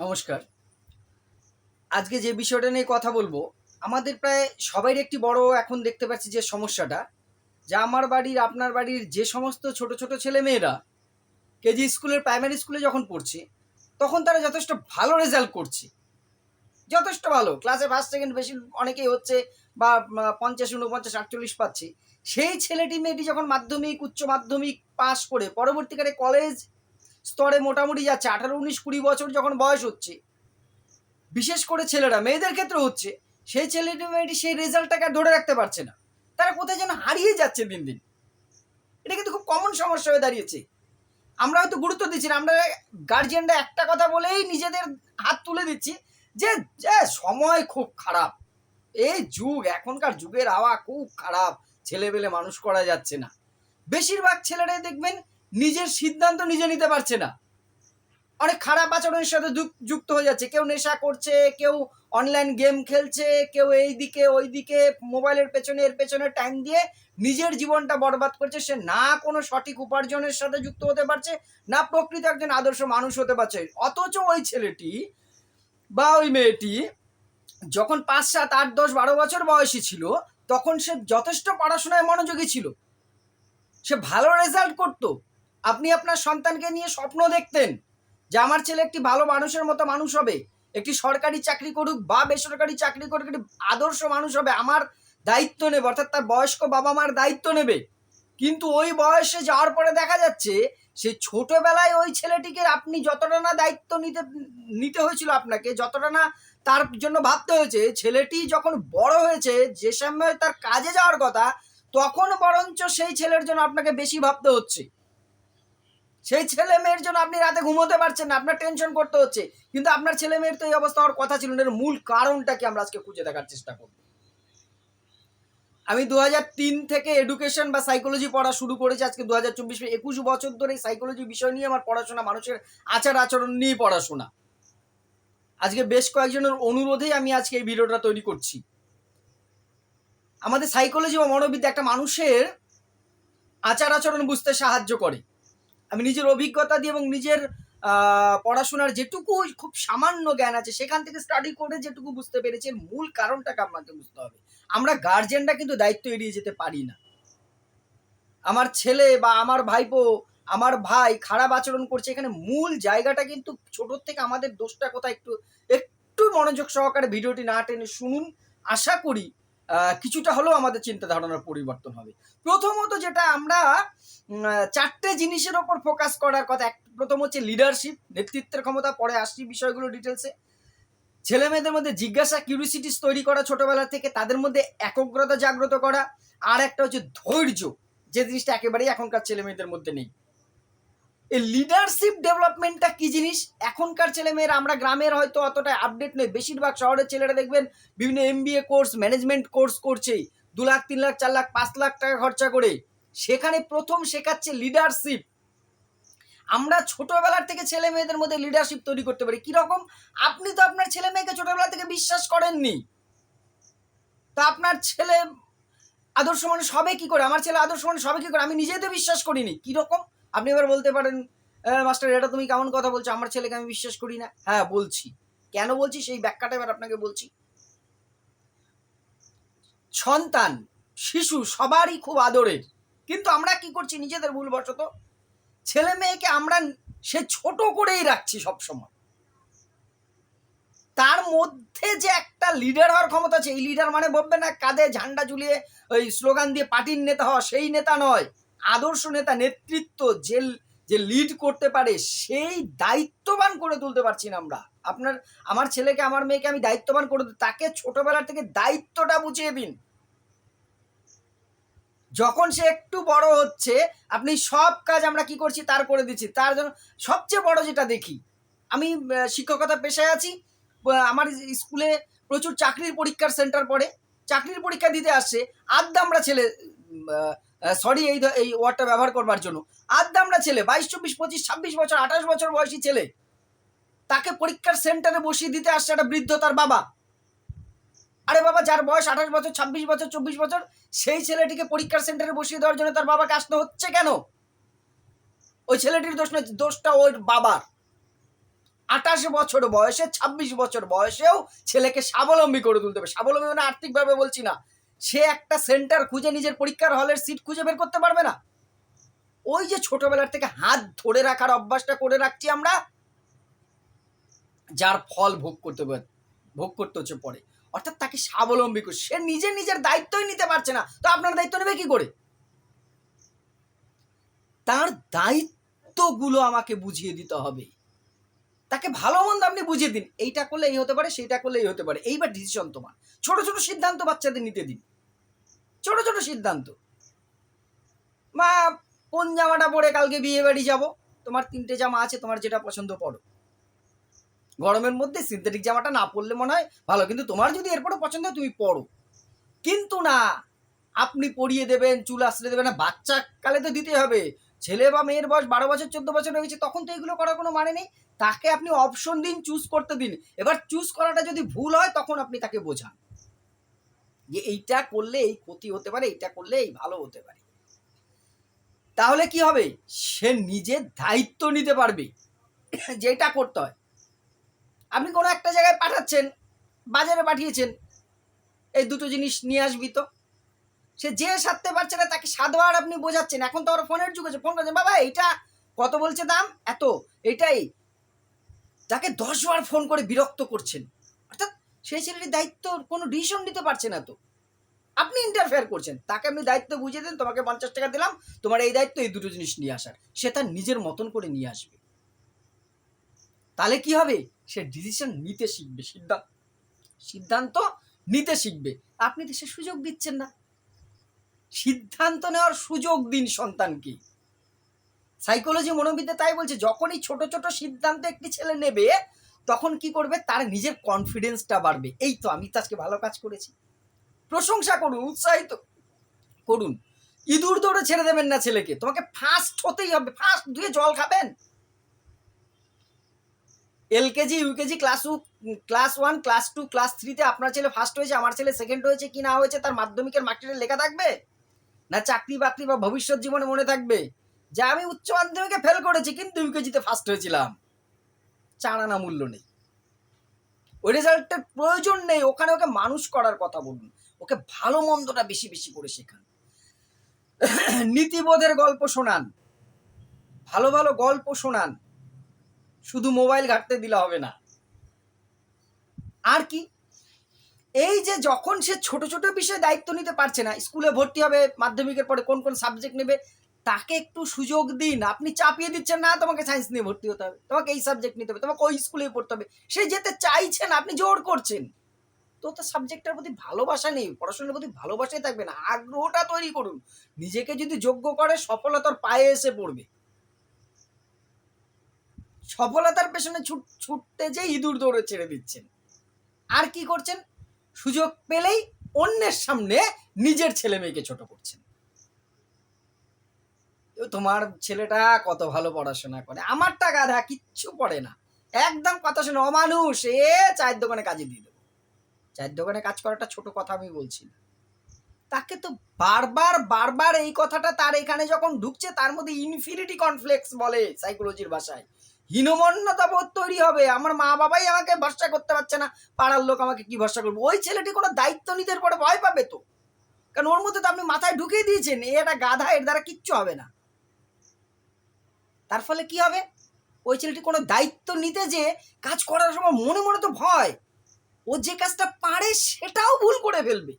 নমস্কার। আজকে যে বিষয়টা নিয়ে কথা বলব, আমাদের প্রায় সবাই একটি বড় এখন দেখতে পাচ্ছি যে সমস্যাটা, যে আমার বাড়ির, আপনার বাড়ির যে সমস্ত ছোট ছোট ছেলে মেয়েরা কেজি স্কুলের প্রাইমারি স্কুলে যখন পড়ছে, তখন তারা যথেষ্ট ভালো রেজাল্ট করছে। যথেষ্ট ভালো। ক্লাসে ফার্স্ট সেকেন্ড বেশি অনেকেই হচ্ছে বা পঞ্চাশ উনপঞ্চাশ আটচল্লিশ পাচ্ছে। সেই ছেলেটি, মেয়েটি যখন মাধ্যমিক, উচ্চ মাধ্যমিক পাশ করে পরবর্তীকালে কলেজ স্তরে মোটামুটি যাচ্ছে, আঠারো, উনিশ, কুড়ি বছর যখন বয়স হচ্ছে। বিশেষ করে ছেলেরা, মেয়েদের ক্ষেত্রে হচ্ছে, সেই ছেলেটি মেয়েটি সেই রেজাল্টটাকে আর ধরে রাখতে পারছে না। তারা কোথায় যেন হারিয়ে যাচ্ছে দিন দিন। এটা কিন্তু খুব কমন সমস্যা হয়ে দাঁড়িয়েছে। আমরা হয়তো গুরুত্ব দিচ্ছি না, আমরা গার্জিয়ানরা একটা কথা বলেই নিজেদের হাত তুলে দিচ্ছি যে সময় খুব খারাপ। এই যুগ, এখনকার যুগের হাওয়া খুব খারাপ, ছেলেবেলে মানুষ করা যাচ্ছে না। বেশিরভাগ ছেলেরাই দেখবেন নিজের সিদ্ধান্ত নিজে নিতে পারছে না। অনেক খারাপ আচরণের সাথে যুক- যুক্ত হয়ে যাচ্ছে। কেউ নেশা করছে, কেউ অনলাইন গেম খেলছে, কেউ এই দিকে, ওই দিকে মোবাইলের পেছনে, এর পেছনে টাইম দিয়ে নিজের জীবনটা বরবাদ করছে। সে না কোনো সঠিক উপার্জনের সাথে যুক্ত হতে পারছে, না প্রকৃত একজন আদর্শ মানুষ হতে পারছে। অথচ ওই ছেলেটি বা ওই মেয়েটি যখন পাঁচ, সাত, আট, দশ, বারো বছর বয়সী ছিল, তখন সে যথেষ্ট পড়াশোনায় মনোযোগী ছিল। সে ভালো রেজাল্ট করতো। আপনি আপনার সন্তানকে নিয়ে স্বপ্ন দেখতেন যে আমার ছেলে একটি ভালো মানুষের মতো মানুষ হবে, একটি সরকারি চাকরি করুক বা বেসরকারি চাকরি করুক, একটি আদর্শ মানুষ হবে, আমার দায়িত্ব নেবে, অর্থাৎ তার বয়স্ক বাবা মার দায়িত্ব নেবে। কিন্তু ওই বয়সে যাওয়ার পরে দেখা যাচ্ছে, সে ছোটবেলায় ওই ছেলেটিকে আপনি যতটা না দায়িত্ব নিতে নিতে হয়েছিল আপনাকে, যতটা না তার জন্য ভাবতে হয়েছে, ছেলেটি যখন বড় হয়েছে, যে সময় তার কাজে যাওয়ার কথা, তখন বরঞ্চ সেই ছেলের জন্য আপনাকে বেশি ভাবতে হচ্ছে। সেই ছেলে মেয়ের জন্য আপনি রাতে ঘুমোতে পারছেন না, আপনার টেনশন করতে হচ্ছে। কিন্তু আপনার ছেলে মেয়ের তো এই অবস্থা হওয়ার কথা ছিল না, এর মূল কারণটা কি আমরা আজকে খুঁজে দেখার চেষ্টা করব। আমি দু থেকে এডুকেশন বা সাইকোলজি পড়া শুরু করেছি, আজকে দু হাজার চব্বিশ একুশ বছর ধরে সাইকোলজি বিষয় নিয়ে আমার পড়াশোনা, মানুষের আচার আচরণ নিয়ে পড়াশোনা। আজকে বেশ কয়েকজনের অনুরোধেই আমি আজকে এই ভিডিওটা তৈরি করছি। আমাদের সাইকোলজি বা মনোবিদ্যা একটা মানুষের আচার আচরণ বুঝতে সাহায্য করে। আমি নিজের অভিজ্ঞতা দিয়ে এবং নিজের পড়াশোনার যেটুকু খুব সামান্য জ্ঞান আছে, সেখান থেকে স্টাডি করে যেটুকু বুঝতে পেরেছি, এর মূল কারণটাকে আপনাকে বুঝতে হবে। আমরা গার্জেনরা কিন্তু দায়িত্ব এড়িয়ে যেতে পারি না। আমার ছেলে বা আমার ভাইপো, আমার ভাই খারাপ আচরণ করছে, এখানে মূল জায়গাটা কিন্তু ছোটোর থেকে আমাদের দোষটা কোথায় একটু একটু মনোযোগ সহকারে ভিডিওটি না টেনে শুনুন। আশা করি কিছুটা হলেও আমাদের চিন্তা ধারণার পরিবর্তন হবে। প্রথমত যেটা আমরা চারটে জিনিসের ওপর ফোকাস করার কথা। এক, প্রথম হচ্ছে লিডারশিপ নেতৃত্বের ক্ষমতা, পরে আসছি বিষয়গুলো ডিটেলসে ছেলে মেয়েদের মধ্যে জিজ্ঞাসা কিউরিসিটিস তৈরি করা ছোটবেলা থেকে, তাদের মধ্যে একগ্রতা জাগ্রত করা। আর একটা হচ্ছে ধৈর্য, যে জিনিসটা একেবারেই এখনকার ছেলে মেয়েদের মধ্যে নেই। এই লিডারশিপ ডেভেলপমেন্টটা কি জিনিস? এখনকার ছেলে মেয়েরা আমরা গ্রামের হয়তো অতটা আপডেট নয় বেশিরভাগ শহরের ছেলেরা দেখবেন, বিভিন্ন এমবিএ কোর্স ম্যানেজমেন্ট কোর্স করছে দু লাখ, তিন লাখ, চার লাখ, পাঁচ লাখ টাকা খরচা করে। সেখানে প্রথম শেখাচ্ছে লিডারশিপ আমরা ছোটবেলার থেকে ছেলে মেয়েদের মধ্যে লিডারশিপ তৈরি করতে পারি। কীরকম? আপনি তো আপনার ছেলে মেয়েকে ছোটবেলা থেকে বিশ্বাস করেননি। তা আপনার ছেলে আদর্শ মানুষ হবে কি করে? আমার ছেলে আদর্শ মানুষ হবে কি করে? আমি নিজেই তো বিশ্বাস করিনি। কীরকম? আপনি এবার বলতে পারেন "আহ, মাস্টার এটা তুমি কেমন কথা বলছো? আমার ছেলেকে আমি বিশ্বাস করি না। হ্যাঁ বলছি। কেন বলছি? সেই ব্যাখ্যাটা এবার আপনাকে বলছি। সন্তান শিশু সবারই খুব আদরের। কিন্তু আমরা কি করছি? নিজেদের ভুলবশত। ছেলে মেয়েকে আমরা সে ছোট করেই রাখছি সব সময় তার মধ্যে যে একটা লিডার হওয়ার ক্ষমতা আছে এই লিডার মানে ভাববে না কাঁধে ঝান্ডা ঝুলিয়ে ওই স্লোগান দিয়ে পার্টির নেতা হওয়া সেই নেতা নয়। আদর্শ নেতা নেতৃত্ব যে যে লিড করতে পারে, সেই দায়িত্ববান করে তুলতে পারছি না আমরা। আপনার, আমার ছেলেকে, আমার মেয়েকে আমি দায়িত্ববান করে তাকে ছোটবেলা থেকে দায়িত্বটা বুঝিয়ে দিন। যখন সে একটু বড় হচ্ছে, আপনি সব কাজ আমরা কি করছি, তার করে দিচ্ছি। তার জন্য সবচেয়ে বড় যেটা দেখি, আমি শিক্ষকতা পেশায় আছি। আমার স্কুলে প্রচুর চাকরির পরীক্ষার সেন্টার পড়ে। চাকরির পরীক্ষা দিতে আসছে আদ্যা আমরা ছেলে সরি এই এই ওয়ার্ডটা ব্যবহার করবার জন্য। আদ্যা আমরা ছেলে, বাইশ, চব্বিশ, পঁচিশ, ছাব্বিশ বছর, আঠাশ বছর বয়সী ছেলে, তাকে পরীক্ষার সেন্টারে বসিয়ে দিতে আসছে একটা বৃদ্ধ তার বাবা। আরে বাবা, যার বয়স আঠাশ বছর, ছাব্বিশ বছর, চব্বিশ বছর, সেই ছেলেটিকে পরীক্ষার সেন্টারে বসিয়ে দেওয়ার জন্য তার বাবাকে আসতে হচ্ছে কেন? ওই ছেলেটির দোষ নয়, দোষটা ওর বাবার। আঠাশ বছর বয়সে, ছাব্বিশ বছর বয়সেও ছেলেকে স্বাবলম্বী করে তুলতে হবে। স্বাবলম্বী মানে আর্থিকভাবে বলছি না। সে একটা সেন্টার খুঁজে নিজের পরীক্ষার হলের সিট খুঁজে বের করতে পারবে না। ওই যে ছোটবেলার থেকে হাত ধরে রাখার অভ্যাসটা করে রাখছি আমরা, যার ফল ভোগ করতে ভোগ করতে হচ্ছে পরে। অর্থাৎ তাকে স্বাবলম্বী করে, সে নিজে নিজের দায়িত্বই নিতে পারছে না, তো আপনার দায়িত্ব নেবে কি করে? তার দায়িত্বগুলো আমাকে বুঝিয়ে দিতে হবে। তাকে ভালো মন্দ আপনি বুঝিয়ে দিন। এইটা করলে এই হতে পারে, সেইটা করলে এই হতে পারে। এইবার ডিসিশন তোমার। ছোট ছোট সিদ্ধান্ত বাচ্চাদের নিতে দিন। ছোট ছোট সিদ্ধান্ত। মা, কোন জামাটা পরে কালকে বিয়ে বাড়ি যাব? তোমার তিনটে জামা আছে, তোমার যেটা পছন্দ পড়ো গরমের মধ্যে সিনথেটিক জামাটা না পরলে মনে হয় ভালো, কিন্তু তোমার যদি এরপরও পছন্দ হয়, তুমি পড়ো কিন্তু না, আপনি পরিয়ে দেবেন, চুল আসলে দেবেন না। বাচ্চা কালে তো দিতে হবে। ছেলে বা মেয়ের বয়স বারো বছর, চোদ্দ বছর হয়ে গেছে, তখন তো এগুলো করার কোনো মানে নেই। তাকে আপনি অপশন দিন চুজ করতে দিন। এবার চুজ করাটা যদি ভুল হয়, তখন আপনি তাকে বোঝান। যে এইটা করলে এই ক্ষতি হতে পারে, এইটা করলে এই ভালো হতে পারে। তাহলে কি হবে? সে নিজে দায়িত্ব নিতে পারবে। যেটা করতে হয়। আপনি কোনো একটা জায়গায় পাঠাচ্ছেন, বাজারে পাঠিয়েছেন, এই দুটো জিনিস নিয়ে আসবি তো। সে যে সারতে পারছে না তাকে সাতবার আপনি বোঝাচ্ছেন। এখন তো আবার ফোনের যুগ আছে ফোন করছেন, বাবা, এইটা কত বলছে দাম? এত। এটাই তাকে দশবার ফোন করে বিরক্ত করছেন। অর্থাৎ সেই ছেলেটির দায়িত্ব কোনো ডিসিশন নিতে পারছে না তো। আপনি ইন্টারফেয়ার করছেন। তাকে আপনি দায়িত্ব বুঝিয়ে দেন, তোমাকে পঞ্চাশ টাকা দিলাম। তোমার এই দায়িত্ব, এই দুটো জিনিস নিয়ে আসার। সে তার নিজের মতন করে নিয়ে আসবে। তাহলে কি হবে? সে ডিসিশন নিতে শিখবে, সিদ্ধান্ত সিদ্ধান্ত নিতে শিখবে। আপনি তো সে সুযোগ দিচ্ছেন না। সিদ্ধান্ত নেওয়ার সুযোগ দিন সন্তানকে সাইকোলজি মনোবিদ্যা তাই বলছে, যখনই ছোট ছোট সিদ্ধান্ত একটি ছেলে নেবে, তখন কি করবে? তার নিজের কনফিডেন্সটা বাড়বে। এই তো আমি তো আজকে ভালো কাজ করেছি। প্রশংসা করুন, উৎসাহিত করুন। ইঁদুর দৌড়ে ছেড়ে দেবেন না ছেলেকে। তোমাকে ফার্স্ট হতেই হবে। ফার্স্ট ধুয়ে জল খাবেন। LKG, UKG class two class one class two class থ্রিতে আপনার ছেলে ফার্স্ট হয়েছে, আমার ছেলে সেকেন্ড হয়েছে, কি না হয়েছে, তার মাধ্যমিকের মার্কশিটে লেখা থাকবে? না চাকরি বাকরি বা ভবিষ্যৎ জীবনে মনে থাকবে যে আমি উচ্চ মাধ্যমিকে ফেল করেছি, কিন্তু ইউকেজিতে ফার্স্ট হয়েছিলাম। চাড়ানা মূল্য নেই। ওই রেজাল্টের প্রয়োজন নেই। ওখানে ওকে মানুষ করার কথা বলুন। ওকে ভালো মন্দটা বেশি বেশি করে শেখান। নীতিবোধের গল্প শোনান। ভালো ভালো গল্প শোনান। শুধু মোবাইল ঘাটতে দিলে হবে না। আর কি? এই যে যখন সে ছোট ছোট বিষয়ে দায়িত্ব নিতে পারছে না, স্কুলে ভর্তি হবে, মাধ্যমিকের পরে কোন কোন সাবজেক্ট নেবে, তাকে একটু সুযোগ দিন। আপনি চাপিয়ে দিচ্ছেন না, তোমাকে সায়েন্স নিয়ে ভর্তি হতে হবে। তোমাকে এই সাবজেক্ট নিতে হবে, তোমাকে ওই স্কুলে পড়তে হবে। সে যেতে চাইছেন আপনি জোর করছেন। তো তো সাবজেক্টটার প্রতি ভালোবাসা নেই, পড়াশোনার প্রতি ভালোবাসাই থাকবে না। আগ্রহটা তৈরি করুন। নিজেকে যদি যোগ্য করে, সফলতার পায়ে এসে পড়বে। সফলতার পেছনে ছুট, ছুটতে যে ইঁদুর দৌড়ে ছেড়ে দিচ্ছেন। আর কি করছেন? সুযোগ পেলেই অন্যের সামনে নিজের ছেলে মেয়েকে ছোট করছেন। তোমার ছেলেটা কত ভালো পড়াশোনা করে। আমারটা গাধা, কিচ্ছু পড়ে না। একদম কথা শুনে অমানুষ, এ চায়ের দোকানে কাজে দিয়ে দেবো। চায়ের দোকানে কাজ করাটা ছোট কথা আমি বলছি না। তাকে তো বারবার বারবার এই কথাটা তার এখানে যখন ঢুকছে, তার মধ্যে ইনফিনিটি কনফ্লেক্স বলে সাইকোলজির ভাষায়। হীনমন্যতা বোধ তৈরি হবে। আমার মা বাবাই আমাকে ভরসা করতে পারছে না। পাড়ার লোক আমাকে কি ভরসা করবে? ওই ছেলেটি কোনো দায়িত্ব নিতে পরে ভয় পাবে তো? কারণ ওর মধ্যে তো আপনি মাথায় ঢুকিয়ে দিয়েছেন, এ একটা গাধা, এর দ্বারা কিচ্ছু হবে না। তার ফলে কি হবে? ওই ছেলেটি কোনো দায়িত্ব নিতে যে কাজ করার সময় মনে মনে তো ভয়। ও যে কাজটা পারে সেটাও ভুল করে ফেলবে।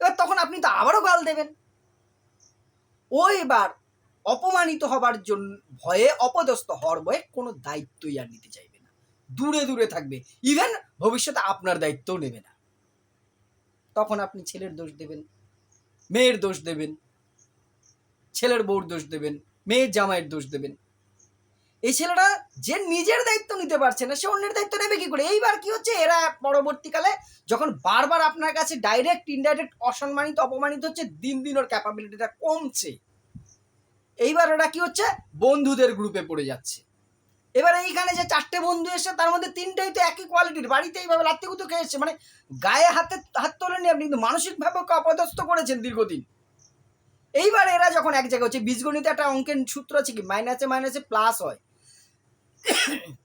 এবার তখন আপনি তো আবারও গাল দেবেন। ও এবার অপমানিত হবার জন্য ভয়ে অপদস্থ হওয়ার ভয়ে কোনো দায়িত্বই আর নিতে চাইবে না। দূরে দূরে থাকবে। ইভেন ভবিষ্যতে আপনার দায়িত্বও নেবে না। তখন আপনি ছেলের দোষ দেবেন, মেয়ের দোষ দেবেন, ছেলের বউর দোষ দেবেন, মেয়ের জামাইয়ের দোষ দেবেন। এই ছেলেটা যে নিজের দায়িত্ব নিতে পারছে না, সে অন্যের দায়িত্ব নেবে কি করে? এইবার কি হচ্ছে? এরা পরবর্তীকালে যখন বারবার আপনার কাছে ডাইরেক্ট ইনডাইরেক্ট অসম্মানিত, অপমানিত হচ্ছে, দিন দিন ওর ক্যাপাবিলিটিটা কমছে। এইবার ওরা কি হচ্ছে? বন্ধুদের গ্রুপে পড়ে যাচ্ছে। এবার এইখানে যে চারটে বন্ধু এসে তার মধ্যে তিনটেই তো একই কোয়ালিটির বাড়িতে এইভাবে লাত্তিগুতো খেয়ে এসছে মানে গায়ে হাতে হাত তোলেনি আপনি, কিন্তু মানসিকভাবে ওকে অপদস্থ করেছেন দীর্ঘদিন। এইবার এরা যখন এক জায়গায় হচ্ছে, বীজগণিতে একটা অঙ্কের সূত্র আছে কি? মাইনাসে মাইনাসে প্লাস হয়।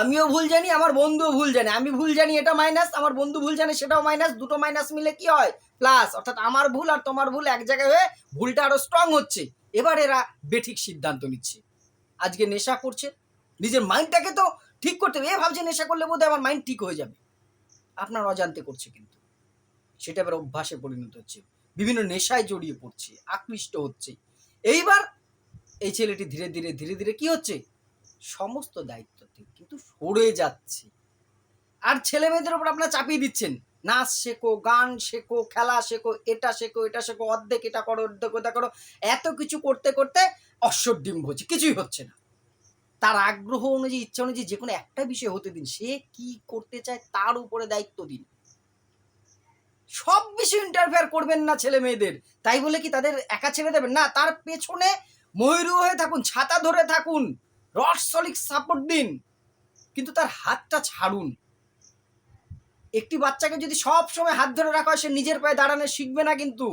আমিও ভুল জানি, আমার বন্ধুও ভুল জানে। আমি ভুল জানি এটা মাইনাস আমার বন্ধু ভুল জানে সেটাও মাইনাস দুটো মাইনাস মিলে কি হয়? প্লাস অর্থাৎ আমার ভুল আর তোমার ভুল এক জায়গায় হয়ে ভুলটা আরও স্ট্রং হচ্ছে। এবার এরা বেঠিক সিদ্ধান্ত নিচ্ছে। আজকে নেশা করছে, নিজের মাইন্ডটাকে তো ঠিক করতে হবে। এ ভাবছে নেশা করলে বোধহয় আমার মাইন্ড ঠিক হয়ে যাবে। আপনার অজান্তে করছে কিন্তু। সেটা এবার অভ্যাসে পরিণত হচ্ছে। বিভিন্ন নেশায় জড়িয়ে পড়ছে, আকৃষ্ট হচ্ছে। এইবার এই ছেলেটি ধীরে ধীরে ধীরে ধীরে কি হচ্ছে? সমস্ত দায়িত্ব কিন্তু সরে যাচ্ছে। আর ছেলে মেয়েদের উপর আপনারা চাপিয়ে দিচ্ছেন। নাচ শেখো, গান শেখো, খেলা শেখো, এটা শেখো এটা শেখো, অর্ধেক এটা করো, অর্ধেক ওটা করো, এত কিছু করতে করতে অশ্বডিম্ব হচ্ছে, কিছুই হচ্ছে না। তার আগ্রহ অনুযায়ী, ইচ্ছা অনুযায়ী যে কোনো একটা বিষয় হতে দিন, সে কি করতে চায় তার উপরে দায়িত্ব দিন। সব বিষয় ইন্টারফেয়ার করবেন না ছেলে মেয়েদের। তাই বলে কি তাদের একা ছেড়ে দেবেন? না, তার পেছনে ময়ূর হয়ে থাকুন, ছাতা ধরে থাকুন, রড সলিড সাপোর্ট দিন, কিন্তু তার হাতটা ছাড়ুন। একটি বাচ্চাকে যদি সব সময় হাত ধরে রাখা হয়, সে নিজের পায়ে দাঁড়ানো শিখবে না কিন্তু।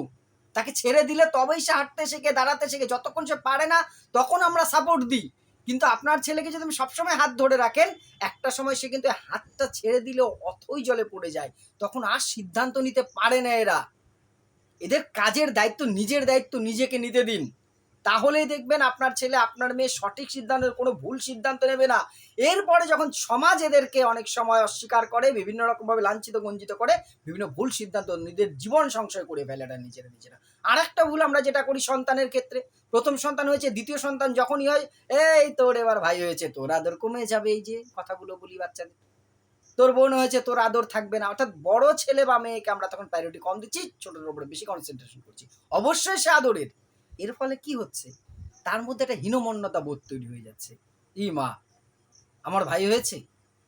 তাকে ছেড়ে দিলে তবেই সে হাঁটতে শেখে, দাঁড়াতে শেখে। যতক্ষণ সে পারে না, তখন আমরা সাপোর্ট দিই। কিন্তু আপনার ছেলেকে যদি আপনি সবসময় হাত ধরে রাখেন, একটা সময় সে কিন্তু হাতটা ছেড়ে দিলেও অথই জলে পড়ে যায়। তখন আর সিদ্ধান্ত নিতে পারে না এরা। এদের কাজের দায়িত্ব, নিজের দায়িত্ব নিজেকে নিতে দিন। তাহলেই দেখবেন আপনার ছেলে, আপনার মেয়ে সঠিক সিদ্ধান্ত কোনো ভুল সিদ্ধান্ত নেবে না। এরপরে যখন সমাজ এদেরকে অনেক সময় অস্বীকার করে, বিভিন্ন রকমভাবে লাঞ্ছিত বঞ্চিত করে, বিভিন্ন ভুল সিদ্ধান্ত নিজের জীবন সংশয় করে ফেলে নিজেরা নিজেরা। আর একটা ভুল আমরা যেটা করি সন্তানের ক্ষেত্রে, প্রথম সন্তান হয়েছে, দ্বিতীয় সন্তান যখনই হয়, এই তোর এবার ভাই হয়েছে, তোর আদর কমে যাবে, এই যে কথাগুলো বলি বাচ্চাদের। তোর বোন হয়েছে, তোর আদর থাকবে না। অর্থাৎ বড় ছেলে বা মেয়েকে আমরা তখন প্রায়োরিটি কম দিচ্ছি ছোটোর উপরে বেশি কনসেন্ট্রেশন করছি। অবশ্যই সে আদরের। এর ফলে কি হচ্ছে? তার মধ্যে একটা হীনমন্যতা বোধ তৈরি হয়ে যাচ্ছে। ই মা, আমার ভাই হয়েছে,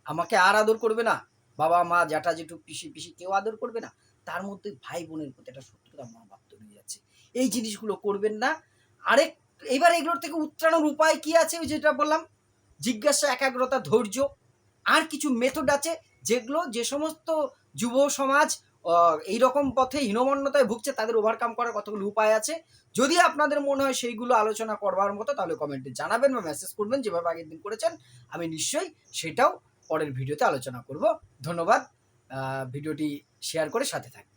আমাকে আর আদর করবে না। বাবা, মা, জ্যাঠা, জেঠু, পিসি পিসি কেউ আদর করবে না। তার মধ্যে ভাই বোনের প্রতি একটা শত্রুতা মনোভাব তৈরি হয়ে যাচ্ছে। এই জিনিসগুলো করবেন না। আরেক, এবার এগুলোর থেকে উত্তরানোর উপায় কি আছে? যেটা বললাম, জিজ্ঞাসা, একাগ্রতা, ধৈর্য। আর কিছু মেথড আছে যেগুলো যে সমস্ত যুব সমাজ এই রকম পথে হীনমন্যতায় ভুগছে, তাদের ওভারকাম করার কতগুলো উপায় আছে? যদি আপনাদের মনে হয় সেইগুলো আলোচনা করবার মতো, তাহলে কমেন্টে জানাবেন বা মেসেজ করবেন, যেভাবে আগের দিন করেছেন। আমি নিশ্চয়ই সেটাও পরের ভিডিওতে আলোচনা করব। ধন্যবাদ। ভিডিওটি শেয়ার করে সাথে থাকবেন।